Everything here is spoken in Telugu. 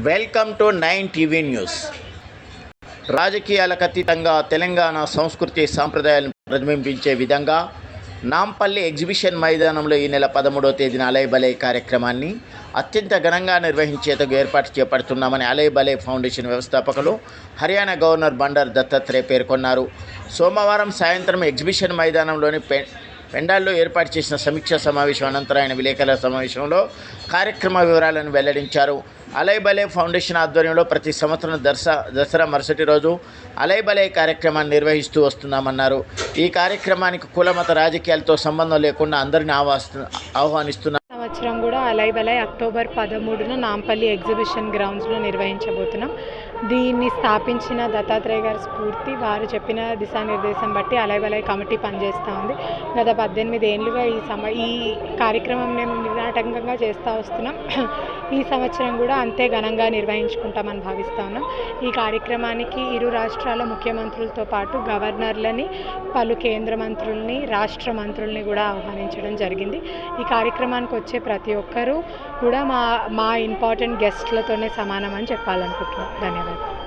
Welcome to nine TV news. రాజకీయాలకు అతీతంగా తెలంగాణ సంస్కృతి సాంప్రదాయాలను ప్రతిబింబించే విధంగా నాంపల్లి ఎగ్జిబిషన్ మైదానంలో ఈ నెల పదమూడవ తేదీన అలయబలే కార్యక్రమాన్ని అత్యంత ఘనంగా నిర్వహించేందుకు ఏర్పాటు చేపడుతున్నామని అలయబలే ఫౌండేషన్ వ్యవస్థాపకులు హర్యానా గవర్నర్ బండారు దత్తాత్రేయ పేర్కొన్నారు. సోమవారం సాయంత్రం ఎగ్జిబిషన్ మైదానంలోని పె పెండాల్లో ఏర్పాటు చేసిన సమీక్షా సమావేశం అనంతరం ఆయన విలేకరుల సమావేశంలో కార్యక్రమ వివరాలను వెల్లడించారు. అలైబలే ఫౌండేషన్ ఆధ్వర్యంలో ప్రతి సంవత్సరం దసరా దసరా మరుసటి రోజు అలైబలే కార్యక్రమాన్ని నిర్వహిస్తూ వస్తున్నామన్నారు. ఈ కార్యక్రమానికి కులమత రాజకీయాలతో సంబంధం లేకుండా అందరిని ఆవాస్తు ఆహ్వానిస్తున్నారు. సంవత్సరం కూడా అలై అక్టోబర్ పదమూడున నాంపల్లి ఎగ్జిబిషన్ గ్రౌండ్స్లో నిర్వహించబోతున్నాం. దీన్ని స్థాపించిన దత్తాత్రేయ గారి స్ఫూర్తి వారు చెప్పిన దిశానిర్దేశం బట్టి అలై కమిటీ పనిచేస్తూ ఉంది. గత పద్దెనిమిది ఏళ్ళుగా ఈ సమ ఈ కార్యక్రమం మేము నిరాటంకంగా చేస్తూ వస్తున్నాం. ఈ సంవత్సరం కూడా అంతే ఘనంగా నిర్వహించుకుంటామని భావిస్తూ ఉన్నాం. ఈ కార్యక్రమానికి ఇరు రాష్ట్రాల ముఖ్యమంత్రులతో పాటు గవర్నర్లని పలు కేంద్ర మంత్రుల్ని రాష్ట్ర మంత్రుల్ని కూడా ఆహ్వానించడం జరిగింది. ఈ కార్యక్రమానికి వచ్చే ప్రతి ఒక్కరూ కూడా మా మా ఇంపార్టెంట్ గెస్ట్లతోనే సమానం అని చెప్పాలనుకుంటున్నాం. ధన్యవాదాలు.